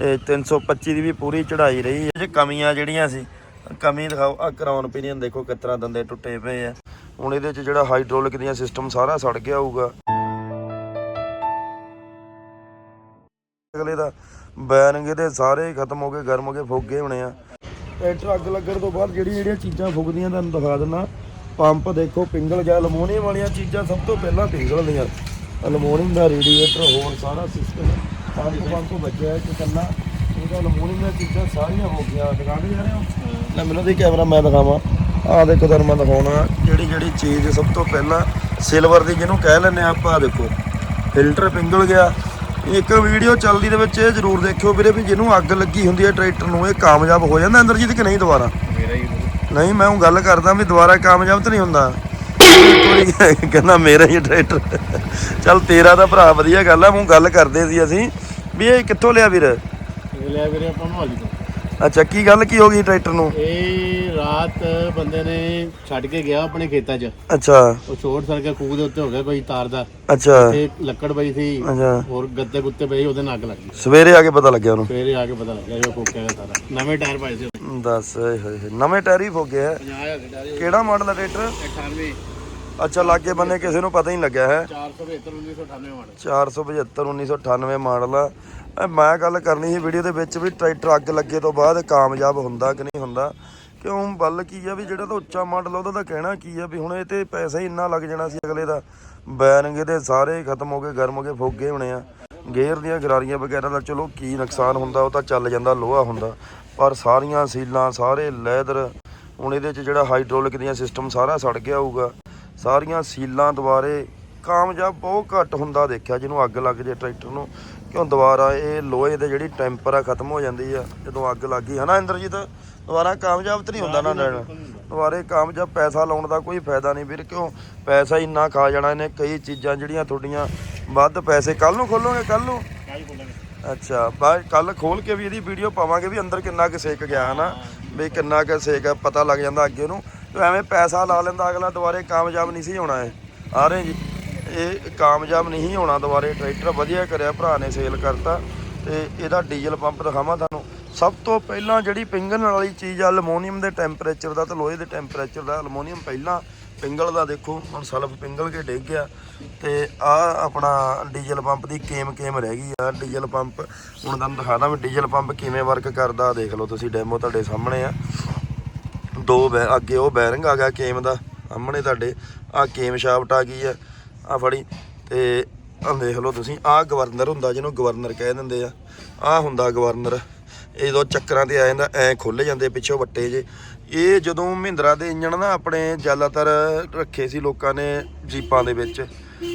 ਇਹ 325 ਦੀ ਵੀ ਪੂਰੀ ਚੜਾਈ ਰਹੀ ਹੈ। ਜੇ ਕਮੀਆਂ ਜਿਹੜੀਆਂ ਸੀ ਕਮੀ ਦਿਖਾਓ। ਆ ਕਰਾਉਣ ਪੀਨੀਅਨ ਦੇਖੋ ਕਿਸ ਦੰਦੇ ਟੁੱਟੇ ਪਏ ਆ। ਹੁਣ ਇਹਦੇ ਚ ਜਿਹੜਾ ਹਾਈਡ੍ਰੋਲਿਕ ਦੀਆਂ ਸਿਸਟਮ ਸਾਰਾ ਸੜ ਗਿਆ ਹੋਊਗਾ। ਅਗਲੇ ਦਾ ਬੈਰਿੰਗ ਇਹਦੇ ਸਾਰੇ ਖਤਮ ਹੋ ਗਏ, ਗਰਮ ਹੋ ਗਏ ਫੁੱਕ ਗਏ ਹੋਣੇ ਆ। ਟਰੈਕਟਰ ਅੱਗ ਲੱਗਣ ਤੋਂ ਬਾਅਦ ਜਿਹੜੀ ਜਿਹੜੀਆਂ ਚੀਜ਼ਾਂ ਫੁੱਕਦੀਆਂ ਤੁਹਾਨੂੰ ਦਿਖਾ ਦਿੰਦਾ। ਪੰਪ ਦੇਖੋ, ਪਿੰਗਲ ਜਾਂ ਅਲਮੋਨੀਅਮ ਵਾਲੀਆਂ ਚੀਜ਼ਾਂ ਸਭ ਤੋਂ ਪਹਿਲਾਂ ਪਿੰਗਲਦੀਆਂ ਅਲਮੋਨੀਅਮ ਦਾ ਰੇਡੀਏਟਰ, ਹੋਰ ਸਾਰਾ ਸਿਸਟਮ ਪੰਪ ਪੰਪ ਵੱਜਿਆ ਇੱਕ ਕੱਲਾ ਇਹਦਾ ਅਲਮੋਨੀਅਮ ਦੀਆਂ ਚੀਜ਼ਾਂ ਸਾਰੀਆਂ ਹੋ ਗਈਆਂ। ਦਿਖਾ ਕੇ ਜਾ ਰਹੇ ਹੋ? ਲੈ ਮੈਨੂੰ ਦੀ ਕੈਮਰਾ ਮੈਂ ਦਿਖਾਵਾਂ। ਆਹ ਦੇਖੋ ਤੁਹਾਨੂੰ ਮੈਂ ਦਿਖਾਉਣਾ। ਜਿਹੜੀ ਜਿਹੜੀ ਚੀਜ਼ ਸਭ ਤੋਂ ਪਹਿਲਾਂ ਸਿਲਵਰ ਦੀ ਜਿਹਨੂੰ ਕਹਿ ਲੈਂਦੇ ਆ ਆਪਾਂ ਦੇਖੋ। ਫਿਲਟਰ ਪਿੰਗਲ ਗਿਆ। ਇੱਕ ਵੀਡੀਓ ਚੱਲਦੀ ਦੇ ਵਿੱਚ ਇਹ ਜ਼ਰੂਰ ਦੇਖਿਓ ਵੀਰੇ ਵੀ ਜਿਹਨੂੰ ਅੱਗ ਲੱਗੀ ਹੁੰਦੀ ਹੈ ਟਰੈਕਟਰ ਨੂੰ ਇਹ ਕਾਮਯਾਬ ਹੋ ਜਾਂਦਾ ਅੰਦਰਜੀਤ ਕਿ ਨਹੀਂ ਦੁਬਾਰਾ? ਮੇਰਾ ਹੀ ਨਹੀਂ ਮੈਂ ਉਹ ਗੱਲ ਕਰਦਾ ਵੀ ਦੁਬਾਰਾ ਕਾਮਯਾਬ ਤਾਂ ਨਹੀਂ ਹੁੰਦਾ। ਕਹਿੰਦਾ ਮੇਰਾ ਹੀ ਟਰੈਕਟਰ ਚੱਲ ਤੇਰਾ ਤਾਂ ਭਰਾ ਵਧੀਆ ਗੱਲ ਆ ਉਹ ਗੱਲ ਕਰਦੇ ਸੀ ਅਸੀਂ। ਵੀ ਇਹ ਕਿੱਥੋਂ ਲਿਆ ਵੀਰ? ਇਹ ਲਿਆ ਵੀਰੇ ਆਪਾਂ ਮੋਹਾਲੀ ਤੋਂ। ਅੱਛਾ ਕੀ ਗੱਲ ਕੀ ਹੋ ਗਈ ਟਰੈਕਟਰ ਨੂੰ? ਇਹ ਰਾਤ ਬੰਦੇ ਨੇ ਛੱਡ ਕੇ ਗਿਆ ਆਪਣੇ ਖੇਤਾਂ 'ਚ। ਅੱਛਾ। ਉਹ ਛੋਟ ਸੜਕੇ ਖੂਹ ਦੇ ਉੱਤੇ ਹੋ ਗਿਆ ਕੋਈ ਤਾਰ ਦਾ। ਅੱਛਾ। ਤੇ ਲੱਕੜ ਪਈ ਸੀ ਅੱਛਾ। ਹੋਰ ਗੱਤੇ ਗੁੱਤੇ ਪਈ ਉਹਦੇ ਨਾਲ ਅੱਗ ਲੱਗ ਗਈ। ਸਵੇਰੇ ਆ ਕੇ ਪਤਾ ਲੱਗਿਆ ਉਹਨੂੰ? ਸਵੇਰੇ ਆ ਕੇ ਪਤਾ ਲੱਗਿਆ ਜੋ ਫੂਕਿਆ ਸਾਰਾ। ਨਵੇਂ ਟਾਇਰ ਪਾਏ ਸੀ ਦੱਸ ਓਏ ਹੋਏ ਹੋਏ। ਨਵੇਂ ਟਾਇਰ ਹੀ ਫੋਗੇ ਹੈ 50000 ਦੇ ਟਾਇਰ ਕਿਹੜਾ ਮਾਡਲ ਹੈ ਟਰੈਕਟਰ? 98 ਅੱਛਾ ਲਾਗੇ ਬੰਨੇ ਕਿਸੇ ਨੂੰ ਪਤਾ ਹੀ ਨਹੀਂ ਲੱਗਿਆ ਹੈ। 472 1998 ਮਾਡਲ। 475 1998 ਮਾਡਲ ਆ ਮੈਂ ਗੱਲ ਕਰਨੀ ਸੀ ਵੀਡੀਓ ਦੇ ਵਿੱਚ ਵੀ ਟਰੈਕਟਰ ਅੱਗ ਲੱਗੇ ਤੋਂ ਬਾਅਦ ਕਾਮਯਾਬ ਹੁੰਦਾ ਕਿ ਨਹੀਂ ਹੁੰਦਾ। ਕਿਉਂ? ਬੱਲ ਕੀ ਆ ਵੀ ਜਿਹੜਾ ਤਾਂ ਉੱਚਾ ਮਾਡਲ ਉਹਦਾ ਤਾਂ ਕਹਿਣਾ ਕੀ ਆ ਵੀ ਹੁਣ ਇਹ ਤੇ ਪੈਸਾ ਹੀ ਇੰਨਾ ਲੱਗ ਜਾਣਾ ਸੀ ਅਗਲੇ ਦਾ। ਬੈਰਿੰਗ ਇਹਦੇ ਸਾਰੇ ਖਤਮ ਹੋ ਗਏ ਗਰਮ ਹੋ ਗਏ ਫੁੱਕ ਗਏ ਹੋਣੇ ਆ। ਗੇਅਰ ਦੀਆਂ ਗਰਾਰੀਆਂ ਵਗੈਰਾ ਦਾ ਚਲੋ ਕੀ ਨੁਕਸਾਨ ਹੁੰਦਾ ਉਹ ਤਾਂ ਚੱਲ ਜਾਂਦਾ ਲੋਹਾ ਹੁੰਦਾ। ਪਰ ਸਾਰੀਆਂ ਸੀਲਾਂ ਸਾਰੇ ਲੈਦਰ ਹੁਣ ਇਹਦੇ 'ਚ ਜਿਹੜਾ ਹਾਈਡ੍ਰੋਲਿਕ ਦੀਆਂ ਸਿਸਟਮ ਸਾਰਾ ਸੜ ਗਿਆ ਹੋਊਗਾ। ਸਾਰੀਆਂ ਸੀਲਾਂ ਦੁਬਾਰੇ ਕਾਮਯਾਬ ਬਹੁਤ ਘੱਟ ਹੁੰਦਾ ਦੇਖਿਆ ਜਿਹਨੂੰ ਅੱਗ ਲੱਗ ਜੇ ਟਰੈਕਟਰ ਨੂੰ। ਕਿਉਂ ਦੁਬਾਰਾ ਇਹ ਲੋਹੇ ਦੇ ਜਿਹੜੀ ਟੈਂਪਰ ਆ ਖਤਮ ਹੋ ਜਾਂਦੀ ਆ ਜਦੋਂ ਅੱਗ ਲੱਗੀ ਹਨਾ ਇੰਦਰਜੀਤ? ਦੁਬਾਰਾ ਕਾਮਯਾਬ ਤਾਂ ਨਹੀਂ ਹੁੰਦਾ ਨਾ ਲੈਣ। ਦੁਬਾਰੇ ਕਾਮਯਾਬ ਪੈਸਾ ਲਾਉਣ ਦਾ ਕੋਈ ਫਾਇਦਾ ਨਹੀਂ ਵੀਰ ਕਿਉਂ? ਪੈਸਾ ਇੰਨਾ ਖਾ ਜਾਣਾ ਇਹਨੇ ਕਈ ਚੀਜ਼ਾਂ ਜਿਹੜੀਆਂ ਤੁਹਾਡੀਆਂ ਵੱਧ ਪੈਸੇ। ਕੱਲ ਨੂੰ ਖੋਲੋਗੇ ਕੱਲ ਨੂੰ? ਅੱਛਾ ਬਾਅਦ ਕੱਲ ਖੋਲ ਕੇ ਵੀ ਇਹਦੀ ਵੀਡੀਓ ਪਾਵਾਂਗੇ ਵੀ ਅੰਦਰ ਕਿੰਨਾ ਕੁ ਸੇਕ ਗਿਆ ਹਨਾ? ਵੀ ਕਿੰਨਾ ਕੁ ਸੇਕ ਪਤਾ ਲੱਗ ਜਾਂਦਾ ਅੱਗੇ ਨੂੰ। ਤੇ ਐਵੇਂ ਪੈਸਾ ਲਾ ਲੈਂਦਾ, ਅਗਲਾ ਦੁਬਾਰੇ ਕਾਮਯਾਬ ਨਹੀਂ ਸੀ ਹੋਣਾ ਇਹ। ਆ ਰਹੇ ਜੀ। ਇਹ ਕਾਮਯਾਬ ਨਹੀਂ ਹੋਣਾ ਦੁਬਾਰੇ, ਟਰੈਕਟਰ ਵਧੀਆ ਕਰਿਆ, ਭਰਾ ਨੇ ਸੇਲ ਕਰਤਾ। ਤੇ ਇਹਦਾ ਡੀਜ਼ਲ ਪੰਪ ਦਿਖਾਵਾਂ ਤੁਹਾਨੂੰ। ਸਭ ਤੋਂ ਪਹਿਲਾਂ ਜਿਹੜੀ ਪਿੰਗਲਣ ਵਾਲੀ ਚੀਜ਼ ਆ, ਅਲਮੋਨੀਅਮ ਦੇ ਟੈਂਪਰੇਚਰ ਦਾ ਤੇ ਲੋਹੇ ਦੇ ਟੈਂਪਰੇਚਰ ਦਾ, ਅਲਮੋਨੀਅਮ ਪਹਿਲਾਂ ਪਿੰਗਲ ਦਾ ਦੇਖੋ, ਹੁਣ ਸਲਫ ਪਿੰਗਲ ਕੇ ਡਿੱਗ ਗਿਆ। ਤੇ ਆ ਆਪਣਾ ਡੀਜ਼ਲ ਪੰਪ ਦੀ ਕੇਮ ਕੇਮ ਰਹਿ ਗਈ ਆ। ਡੀਜ਼ਲ ਪੰਪ, ਹੁਣ ਤੁਹਾਨੂੰ ਦਿਖਾਦਾ ਵੀ ਡੀਜ਼ਲ ਪੰਪ ਕਿਵੇਂ ਵਰਕ ਕਰਦਾ ਦੇਖ ਲਓ ਤੁਸੀਂ ਡੈਮੋ ਤੁਹਾਡੇ ਸਾਹਮਣੇ ਆ। ਦੋ ਬੈ ਅੱਗੇ ਉਹ ਬੈਰਿੰਗ ਆ ਗਿਆ ਕੇਮ ਦਾ, ਸਾਹਮਣੇ ਤੁਹਾਡੇ ਆ ਕੇਮ ਸ਼ਾਫਟ ਆ ਗਈ ਆ ਆ ਫੜੀ, ਤੇ ਆ ਦੇਖ ਲਓ ਤੁਸੀਂ ਆ ਗਵਰਨਰ ਹੁੰਦਾ ਜਿਹਨੂੰ ਗਵਰਨਰ ਕਹਿ ਦਿੰਦੇ ਆ ਆ ਹੁੰਦਾ ਗਵਰਨਰ, ਇਹ ਜਦੋਂ ਚੱਕਰਾਂ ਤੇ ਆ ਜਾਂਦਾ, ਐ ਖੁੱਲ ਜਾਂਦੇ ਪਿੱਛੋਂ ਵੱਟੇ ਜੇ। ਇਹ ਜਦੋਂ ਮਹਿੰਦਰਾ ਦੇ ਇੰਜਣ ਨਾ ਆਪਣੇ ਜ਼ਿਆਦਾਤਰ ਰੱਖੇ ਸੀ ਲੋਕਾਂ ਨੇ ਜੀਪਾਂ ਦੇ ਵਿੱਚ,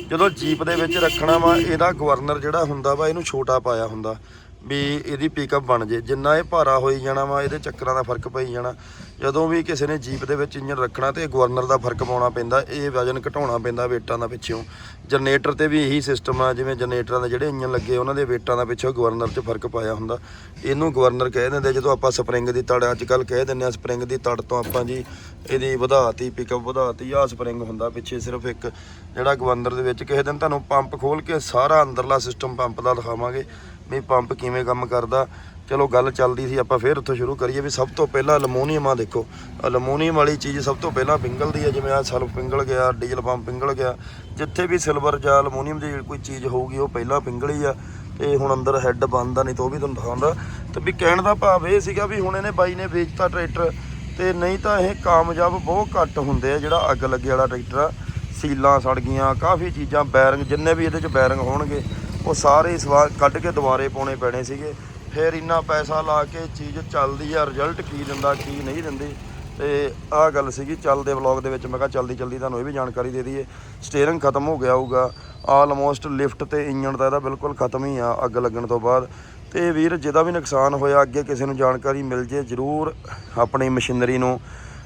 ਜਦੋਂ ਜੀਪ ਦੇ ਵਿੱਚ ਰੱਖਣਾ ਵਾ, ਇਹਦਾ ਗਵਰਨਰ ਜਿਹੜਾ ਹੁੰਦਾ ਵਾ, ਇਹਨੂੰ ਛੋਟਾ ਪਾਇਆ ਹੁੰਦਾ। ਵੀ ਇਹਦੀ ਪਿਕਅਪ ਬਣ ਜੇ। ਜਿੰਨਾ ਇਹ ਭਾਰਾ ਹੋਈ ਜਾਣਾ ਵਾ, ਇਹਦੇ ਚੱਕਰਾਂ ਦਾ ਫ਼ਰਕ ਪਈ ਜਾਣਾ। ਜਦੋਂ ਵੀ ਕਿਸੇ ਨੇ ਜੀਪ ਦੇ ਵਿੱਚ ਇੰਜਨ ਰੱਖਣਾ ਤੇ ਗਵਰਨਰ ਦਾ ਫ਼ਰਕ ਪਾਉਣਾ ਪੈਂਦਾ, ਇਹ ਵਜਨ ਘਟਾਉਣਾ ਪੈਂਦਾ ਵੇਟਾਂ ਦਾ ਪਿੱਛੋਂ। ਜਨਰੇਟਰ ਤੇ ਵੀ ਇਹੀ ਸਿਸਟਮ ਆ, ਜਿਵੇਂ ਜਨਰੇਟਰਾਂ ਦੇ ਜਿਹੜੇ ਇੰਜਨ ਲੱਗੇ, ਉਹਨਾਂ ਦੇ ਵੇਟਾਂ ਦਾ ਪਿੱਛੋਂ ਗਵਰਨਰ 'ਚ ਫ਼ਰਕ ਪਾਇਆ ਹੁੰਦਾ। ਇਹਨੂੰ ਗਵਰਨਰ ਕਹਿ ਦਿੰਦੇ, ਜਦੋਂ ਆਪਾਂ ਸਪਰਿੰਗ ਦੀ ਤੜ ਅੱਜ ਕੱਲ ਕਹਿ ਦਿੰਦੇ ਆ ਸਪਰਿੰਗ ਦੀ ਤੜ ਤੋਂ ਆਪਾਂ ਜੀ ਇਹਦੀ ਵਧਾਤੀ ਪਿਕਅਪ ਵਧਾਤੀ ਆ ਸਪਰਿੰਗ ਹੁੰਦਾ ਪਿੱਛੇ ਸਿਰਫ ਇੱਕ, ਜਿਹੜਾ ਗਵਰਨਰ ਦੇ ਵਿੱਚ ਕਿਸੇ ਦਿਨ ਤੁਹਾਨੂੰ ਪੰਪ ਖੋਲ ਕੇ ਸਾਰਾ ਅੰਦਰਲਾ ਸਿਸਟਮ ਪੰਪ ਦਾ ਦਿਖਾਵਾਂਗੇ। ਵੀ ਪੰਪ ਕਿਵੇਂ ਕੰਮ ਕਰਦਾ। ਚਲੋ ਗੱਲ ਚੱਲਦੀ ਸੀ, ਆਪਾਂ ਫੇਰ ਉੱਥੋਂ ਸ਼ੁਰੂ ਕਰੀਏ ਵੀ ਸਭ ਤੋਂ ਪਹਿਲਾਂ ਅਲਮੋਨੀਅਮ ਆ ਦੇਖੋ। ਅਲਮੋਨੀਅਮ ਵਾਲੀ ਚੀਜ਼ ਸਭ ਤੋਂ ਪਹਿਲਾਂ ਪਿੰਗਲਦੀ ਹੈ ਜਿਵੇਂ ਆ ਸਲਫ ਪਿੰਗਲ ਗਿਆ, ਡੀਜ਼ਲ ਪੰਪ ਪਿੰਗਲ ਗਿਆ। ਜਿੱਥੇ ਵੀ ਸਿਲਵਰ ਜਾਂ ਅਲਮੋਨੀਅਮ ਦੀ ਕੋਈ ਚੀਜ਼ ਹੋਊਗੀ, ਉਹ ਪਹਿਲਾਂ ਪਿੰਗਲੀ ਆ ਤੇ ਹੁਣ ਅੰਦਰ ਹੈੱਡ ਬੰਦ ਆ, ਨਹੀਂ ਤਾਂ ਉਹ ਵੀ ਤੁਹਾਨੂੰ ਦਿਖਾਉਂਦਾ। ਤੇ ਵੀ ਕਹਿਣ ਦਾ ਭਾਵ ਇਹ ਸੀਗਾ ਵੀ ਹੁਣ ਇਹਨੇ ਬਾਈ ਨੇ ਵੇਚਤਾ ਟਰੈਕਟਰ, ਤੇ ਨਹੀਂ ਤਾਂ ਇਹ ਕਾਮਯਾਬ ਬਹੁਤ ਘੱਟ ਹੁੰਦੇ ਆ ਜਿਹੜਾ ਅੱਗ ਲੱਗੇ ਵਾਲਾ ਟਰੈਕਟਰ ਆ। ਸੀਲਾਂ ਸੜ ਗਈਆਂ, ਕਾਫੀ ਚੀਜ਼ਾਂ, ਬੈਰਿੰਗ, ਜਿੰਨੇ ਵੀ ਇਹਦੇ ਚ ਬੈਰਿੰਗ ਹੋਣਗੇ ਉਹ ਸਾਰੇ ਸਵਾ ਕੱਢ ਕੇ ਦੁਬਾਰੇ ਪਾਉਣੇ ਪੈਣੇ ਸੀਗੇ। ਫਿਰ ਇੰਨਾ ਪੈਸਾ ਲਾ ਕੇ ਚੀਜ਼ ਚੱਲਦੀ ਆ ਰਿਜ਼ਲਟ ਕੀ ਦਿੰਦਾ, ਕੀ ਨਹੀਂ ਦਿੰਦੀ। ਤੇ ਆਹ ਗੱਲ ਸੀਗੀ ਚੱਲਦੇ ਵਲੌਗ ਦੇ ਵਿੱਚ। ਮੈਂ ਕਿਹਾ ਚਲਦੀ ਚਲਦੀ ਤੁਹਾਨੂੰ ਇਹ ਵੀ ਜਾਣਕਾਰੀ ਦੇ ਦਈਏ। ਸਟੀਅਰਿੰਗ ਖਤਮ ਹੋ ਗਿਆ ਹੋਊਗਾ। ਆਲਮੋਸਟ ਲਿਫਟ ਤੇ ਇੰਜਣ ਦਾ ਇਹਦਾ ਬਿਲਕੁਲ ਖਤਮ ਹੀ ਆ, ਅੱਗ ਲੱਗਣ ਤੋਂ ਬਾਅਦ। ਤੇ ਵੀਰ, ਜਿਹਦਾ ਵੀ ਨੁਕਸਾਨ ਹੋਇਆ, ਅੱਗੇ ਕਿਸੇ ਨੂੰ ਜਾਣਕਾਰੀ ਮਿਲ ਜੇ, ਜਰੂਰ ਆਪਣੀ ਮਸ਼ੀਨਰੀ ਨੂੰ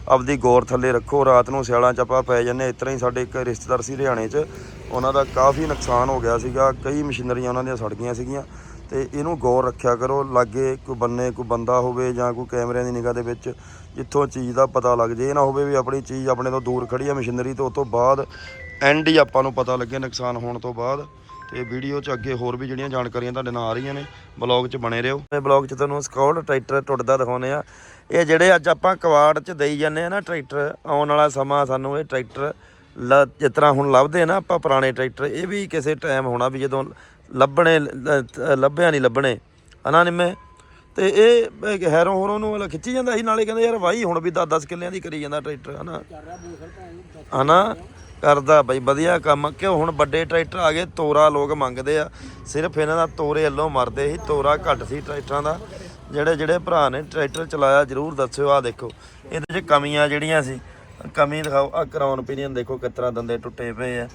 ਆਪਦੀ ਗੌਰ ਥੱਲੇ ਰੱਖੋ, ਰਾਤ ਨੂੰ ਸਿਆਲਾਂ ਚ ਆਪਾਂ ਪੈ ਜੰਨੇ ਇਸ ਤਰ੍ਹਾਂ ਹੀ ਸਾਡੇ ਇੱਕ ਰਿਸ਼ਤੇਦਾਰ ਸੀ ਹਰਿਆਣੇ 'ਚ, ਉਹਨਾਂ ਦਾ ਕਾਫੀ ਨੁਕਸਾਨ ਹੋ ਗਿਆ ਸੀਗਾ। ਕਈ ਮਸ਼ੀਨਰੀਆਂ ਉਹਨਾਂ ਦੀਆਂ ਸੜ ਗਈਆਂ ਸੀਗੀਆਂ ਤੇ ਇਹਨੂੰ ਗੌਰ ਰੱਖਿਆ ਕਰੋ, ਲਾਗੇ ਕੋਈ ਬੰਨੇ, ਕੋਈ ਬੰਦਾ ਹੋਵੇ ਜਾਂ ਕੋਈ ਕੈਮਰਿਆਂ ਦੀ ਨਿਗਾਹ ਦੇ ਵਿੱਚ ਜਿੱਥੋਂ ਚੀਜ਼ ਦਾ ਪਤਾ ਲੱਗ ਜੇ। ਇਹ ਨਾ ਹੋਵੇ ਵੀ ਆਪਣੀ ਚੀਜ਼ ਆਪਣੇ ਤੋਂ ਦੂਰ ਖੜੀ ਆ ਮਸ਼ੀਨਰੀ ਤੋਂ ਉਸ ਤੋਂ ਬਾਅਦ ਐਂਡ ਹੀ ਆਪਾਂ ਨੂੰ ਪਤਾ ਲੱਗੇ ਨੁਕਸਾਨ ਹੋਣ ਤੋਂ ਬਾਅਦ। ਤੇ ਵੀਡੀਓ 'ਚ ਅੱਗੇ ਹੋਰ ਵੀ ਜਿਹੜੀਆਂ ਜਾਣਕਾਰੀਆਂ ਤੁਹਾਡੇ ਨਾਲ ਆ ਰਹੀਆਂ ਨੇ, ਬਲੌਗ 'ਚ ਬਣੇ ਰਹੋ। ਇਹ ਬਲੌਗ 'ਚ ਤੁਹਾਨੂੰ ਸਕਾਟ ਟਰੈਕਟਰ ਟੁੱਟਦਾ ਦਿਖਾਉਨੇ ਆ ਇਹ ਜਿਹੜੇ ਅੱਜ ਆਪਾਂ ਕਵਾੜ 'ਚ ਦੇਈ ਜਾਂਦੇ ਆ ਨਾ ਟਰੈਕਟਰ, ਆਉਣ ਵਾਲਾ ਸਮਾਂ ਸਾਨੂੰ ਇਹ ਟਰੈਕਟਰ ਲ- ਜਿਸ ਤਰ੍ਹਾਂ ਹੁਣ ਲੱਭਦੇ ਆ ਨਾ ਆਪਾਂ ਪੁਰਾਣੇ ਟਰੈਕਟਰ, ਇਹ ਵੀ ਕਿਸੇ ਟਾਈਮ ਹੋਣਾ ਵੀ ਜਦੋਂ ਲੱਭਣੇ ਲੱਭਿਆ ਨਹੀਂ ਲੱਭਣੇ, ਹਨਾ ਨਿੰਮੇ? ਤੇ ਇਹ ਇਹ ਹੈਰੋਂ ਹੋਰੋਂ ਨੂੰ ਵਾਲਾ ਖਿੱਚੀ ਜਾਂਦਾ ਸੀ, ਨਾਲੇ ਕਹਿੰਦੇ ਯਾਰ ਵਾਹੀ ਹੁਣ ਵੀ 10-10 ਕਿੱਲਿਆਂ ਦੀ ਕਰੀ ਜਾਂਦਾ ਟਰੈਕਟਰ, ਹਨਾ? ਹਨਾ? ਕਰਦਾ ਬਈ, ਵਧੀਆ ਕੰਮ ਕਿਉਂ ਹੁਣ ਵੱਡੇ ਟਰੈਕਟਰ ਆ ਗਏ, ਤੋਰਾ ਲੋਕ ਮੰਗਦੇ ਆ। ਸਿਰਫ ਇਹਨਾਂ ਦਾ ਤੋਰੇ ਵੱਲੋਂ ਮਰਦੇ ਸੀ, ਤੋਰਾ ਘੱਟ ਸੀ ਟਰੈਕਟਰਾਂ ਦਾ। ਜਿਹੜੇ ਜਿਹੜੇ ਭਰਾ ਨੇ ਟਰੈਕਟਰ ਚਲਾਇਆ, ਜਰੂਰ ਦੱਸਿਓ ਆ ਦੇਖੋ। ਇਹਦੇ 'ਚ ਕਮੀਆਂ ਜਿਹੜੀਆਂ ਸੀ, ਕਮੀ ਦਿਖਾਓ। ਆ ਕਰਾਉਣ ਪੀਰੀਅਨ ਦੇਖੋ ਕਿਸ ਦੰਦੇ ਟੁੱਟੇ ਪਏ ਆ।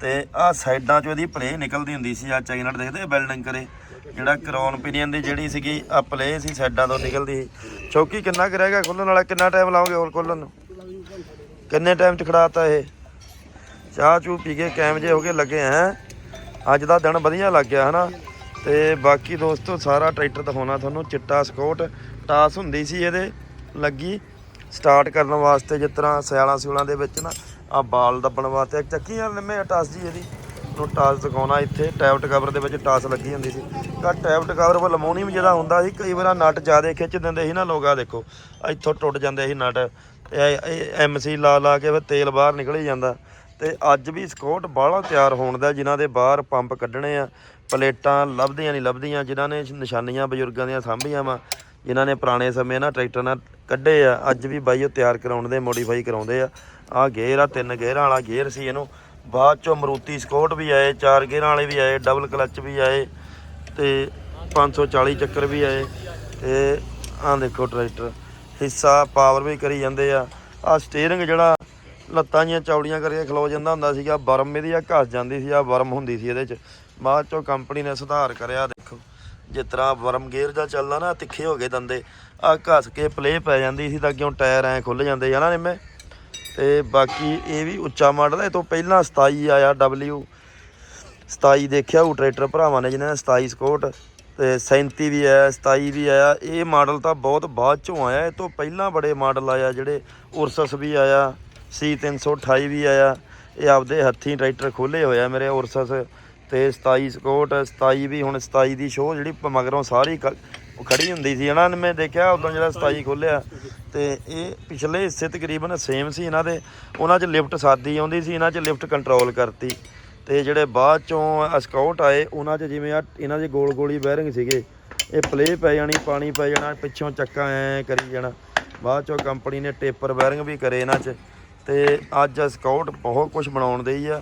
ਤੇ ਆ ਸਾਈਡਾਂ 'ਚੋਂ ਇਹਦੀ ਪਲੇ ਨਿਕਲਦੀ ਹੁੰਦੀ ਸੀ ਆ ਚਾਈਨਟ ਦੇਖਦੇ ਬਿਲਡਿੰਗ ਕਰੇ ਜਿਹੜਾ ਕਰਾਉਣ ਪੀਰੀਅਨ ਦੀ ਜਿਹੜੀ ਸੀਗੀ ਆ ਪਲੇ ਸੀ, ਸਾਈਡਾਂ ਤੋਂ ਨਿਕਲਦੀ ਸੀ। ਚੌਕੀ ਕਿੰਨਾ ਕੁ ਰਹਿ ਗਿਆ ਖੁੱਲਣ ਵਾਲਾ? ਕਿੰਨਾ ਟਾਈਮ ਲਾਓਗੇ ਹੋਰ ਖੁੱਲਣ ਨੂੰ? ਕਿੰਨੇ ਟਾਈਮ 'ਚ ਖੜਾਤਾ ਇਹ? ਚਾਹ ਚੂ ਪੀ ਕੇ ਕੈਮ ਜੇ ਹੋ ਕੇ ਲੱਗੇ ਹੈ। ਅੱਜ ਦਾ ਦਿਨ ਵਧੀਆ ਲੱਗ ਗਿਆ, ਹਨਾ। ਤੇ ਬਾਕੀ ਦੋਸਤੋ, ਸਾਰਾ ਟਰੈਕਟਰ ਦਿਖਾਉਣਾ ਤੁਹਾਨੂੰ, ਚਿੱਟਾ ਸਕੋਟ, ਟਾਸ ਹੁੰਦੀ ਸੀ ਇਹਦੇ, ਲੱਗੀ। ਸਟਾਰਟ ਕਰਨ ਵਾਸਤੇ ਜਿਸ ਤਰ੍ਹਾਂ ਸਿਆਲਾਂ ਸਿਉਲਾਂ ਦੇ ਵਿੱਚ ਨਾ ਆ ਬਾਲ ਦੱਬਣ ਵਾਸਤੇ। ਇੱਕ ਚੱਕੀ ਆ ਨਿੰਮੇ ਟਾਸ ਜੀ ਇਹਦੀ ਨੂੰ ਟਾਸ ਦਿਖਾਉਣਾ ਇੱਥੇ ਟੈਪਟ ਕਵਰ ਦੇ ਵਿੱਚ ਟਾਸ ਲੱਗੀ ਹੁੰਦੀ ਸੀ। ਤਾਂ ਟੈਪਟ ਕਵਰ ਵੱਲ ਅਲਮੋਨੀਅਮ ਜਿਹੜਾ ਹੁੰਦਾ ਸੀ, ਕਈ ਵਾਰ ਨਟ ਜ਼ਿਆਦਾ ਖਿੱਚ ਦਿੰਦੇ ਸੀ ਨਾ ਲੋਕ ਆ ਦੇਖੋ। ਇੱਥੋਂ ਟੁੱਟ ਜਾਂਦੇ ਸੀ ਨਟ ਐਮਸੀ ਲਾ ਲਾ ਕੇ ਫਿਰ ਤੇਲ ਬਾਹਰ ਨਿਕਲ ਹੀ ਜਾਂਦਾ। ਤੇ ਅੱਜ ਵੀ ਸਕੋਟ ਬਾਹਲਾ ਤਿਆਰ ਹੋਣ ਦਾ ਜਿਨ੍ਹਾਂ ਦੇ ਬਾਹਰ ਪੰਪ ਕੱਢਣੇ ਆ, ਪਲੇਟਾਂ ਲੱਭਦੀਆਂ ਨਹੀਂ ਲੱਭਦੀਆਂ, ਜਿਨ੍ਹਾਂ ਨੇ ਨਿਸ਼ਾਨੀਆਂ ਬਜ਼ੁਰਗਾਂ ਦੀਆਂ ਸਾਂਭੀਆਂ ਵਾ, ਜਿਨ੍ਹਾਂ ਨੇ ਪੁਰਾਣੇ ਸਮੇਂ ਨਾਲ ਟਰੈਕਟਰ ਨਾਲ ਕੱਢੇ ਆ, ਅੱਜ ਵੀ ਬਾਈ ਉਹ ਤਿਆਰ ਕਰਾਉਣ ਦੇ ਮੋਡੀਫਾਈ ਕਰਾਉਂਦੇ ਆ। ਆਹ ਗੇਅਰ ਆ, ਤਿੰਨ ਗੇਅਰਾਂ ਵਾਲਾ ਗੇਅਰ ਸੀ ਇਹਨੂੰ, ਬਾਅਦ ਚੋਂ ਮਰੂਤੀ ਸਕੋਟ ਵੀ ਆਏ, ਚਾਰ ਗੇਅਰਾਂ ਵਾਲੇ ਵੀ ਆਏ ਡਬਲ ਕਲੱਚ ਵੀ ਆਏ, ਤੇ 540 ਚੱਕਰ ਵੀ ਆਏ, ਤੇ ਆਹ ਦੇਖੋ ਟਰੈਕਟਰ, ਹਿੱਸਾ ਪਾਵਰ ਵੀ ਕਰੀ ਜਾਂਦੇ ਆ ਆ ਸਟੀਅਰਿੰਗ ਜਿਹੜਾ ਲੱਤਾਂ ਜੀਆਂ ਚੌੜੀਆਂ ਕਰਕੇ ਖਲੋ ਜਾਂਦਾ ਹੁੰਦਾ ਸੀਗਾ ਬਰਮ ਇਹਦੀ ਆ ਘਸ ਜਾਂਦੀ ਸੀ, ਆ ਬਰਮ ਹੁੰਦੀ ਸੀ ਇਹਦੇ ਚ। ਬਾਅਦ ਚੋਂ ਕੰਪਨੀ ਨੇ ਸੁਧਾਰ ਕਰਿਆ, ਦੇਖੋ। ਜਿਸ ਤਰ੍ਹਾਂ ਵਰਮ ਗੇਅਰ ਦਾ ਚੱਲਦਾ ਨਾ, ਤਿੱਖੇ ਹੋ ਗਏ ਦੰਦੇ। ਆ ਘਸ ਕੇ ਪਲੇ ਪੈ ਜਾਂਦੀ ਸੀ ਤਾਂ ਅੱਗਿਓਂ ਟਾਇਰ ਐ ਖੁੱਲ ਜਾਂਦੇ ਜਾਨਾ ਨਿੰਮੇ? ਤੇ ਬਾਕੀ ਇਹ ਵੀ ਉੱਚਾ ਮਾਡਲ ਹੈ ਇਹ ਤੋਂ ਪਹਿਲਾਂ 27 ਆਇਆ W 27 ਦੇਖਿਆ ਉਹ ਟਰੈਕਟਰ ਭਰਾਵਾਂ ਨੇ, ਜਿਨ੍ਹਾਂ ਨੇ 27 ਸਕੋਟ। ਤੇ 37 ਵੀ ਆਇਆ 27 ਵੀ ਆਇਆ। ਇਹ ਮਾਡਲ ਤਾਂ ਬਹੁਤ ਬਾਅਦ ਚੋਂ ਆਇਆ, ਇਹ ਤੋਂ ਪਹਿਲਾਂ ਬੜੇ ਮਾਡਲ ਆਇਆ, ਜਿਹੜੇ ਉਰਸਸ ਵੀ ਆਇਆ। ਸੀ 328 ਵੀ ਆਇਆ। ਇਹ ਆਪਦੇ ਹੱਥੀਂ ਟਰੈਕਟਰ ਖੋਲੇ ਹੋਇਆ ਮੇਰੇ ਉਰਸਸ ਤੇ 27 ਸਕੋਟ 27 ਵੀ ਹੁਣ 27 ਦੀ ਸ਼ੋਅ ਜਿਹੜੀ ਮਗਰੋਂ ਸਾਰੀ ਖ- ਉਹ ਖੜੀ ਹੁੰਦੀ ਸੀ ਇਹਨਾਂ ਨੇ ਮੈਂ ਦੇਖਿਆ ਉਦੋਂ ਜਿਹੜਾ 27 ਖੋਲਿਆ ਤੇ ਇਹ ਪਿਛਲੇ ਹਿੱਸੇ ਤਕਰੀਬਨ ਸੇਮ ਸੀ ਇਹਨਾਂ ਦੇ। ਉਹਨਾਂ 'ਚ ਲਿਫਟ ਸਾਦੀ ਆਉਂਦੀ ਸੀ, ਇਹਨਾਂ 'ਚ ਲਿਫਟ ਕੰਟਰੋਲ ਕਰਤੀ ਤੇ ਜਿਹੜੇ ਬਾਅਦ ਚੋਂ ਸਕਾਊਟ ਆਏ, ਉਹਨਾਂ 'ਚ ਜਿਵੇਂ ਆ ਇਹਨਾਂ ਦੇ ਗੋਲ ਗੋਲੀ ਬੈਰਿੰਗ ਸੀਗੇ, ਇਹ ਪਲੇ ਪੈ ਜਾਣੀ, ਪਾਣੀ ਪੈ ਜਾਣਾ, ਪਿੱਛੋਂ ਚੱਕਾ ਐ ਕਰੀ ਜਾਣਾ। ਬਾਅਦ ਚੋਂ ਕੰਪਨੀ ਨੇ ਟੇਪਰ ਬੈਰਿੰਗ ਵੀ ਕਰੇ ਇਹਨਾਂ 'ਚ। ਤੇ ਅੱਜ ਸਕਾਊਟ ਬਹੁਤ ਕੁਝ ਬਣਾਉਣ ਦੇ ਹੀ ਆ।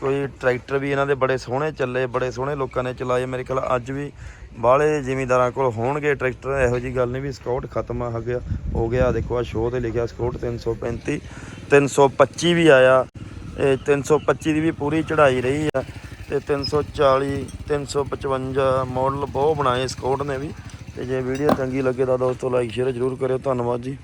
ਕੋਈ ਟਰੈਕਟਰ ਵੀ ਇਹਨਾਂ ਦੇ ਬੜੇ ਸੋਹਣੇ ਚੱਲੇ, ਬੜੇ ਸੋਹਣੇ ਲੋਕਾਂ ਨੇ ਚਲਾਏ। ਮੇਰੇ ਖਿਆਲ ਅੱਜ ਵੀ ਬਾਹਲੇ ਜ਼ਿਮੀਦਾਰਾਂ ਕੋਲ ਹੋਣਗੇ ਟਰੈਕਟਰ ਇਹੋ ਜੀ ਗੱਲ ਨਹੀਂ ਵੀ ਸਕਾਊਟ ਖਤਮ ਆ ਗਿਆ ਹੋ ਗਿਆ। ਦੇਖੋ ਆ ਸ਼ੋਅ ਤੇ ਲਿਖਿਆ ਸਕਾਊਟ 335 325 ਵੀ ਆਇਆ। ਇਹ 325 ਦੀ ਵੀ ਪੂਰੀ ਚੜ੍ਹਾਈ ਰਹੀ ਆ ਤੇ 340 355 ਮਾਡਲ ਬਹੁਤ ਬਣਾਏ ਸਕਾਊਟ ਨੇ ਵੀ। ਤੇ ਜੇ ਵੀਡੀਓ ਚੰਗੀ ਲੱਗੇ ਤਾਂ ਦੋਸਤੋ ਲਾਈਕ ਸ਼ੇਅਰ ਜ਼ਰੂਰ ਕਰਿਓ। ਧੰਨਵਾਦ ਜੀ।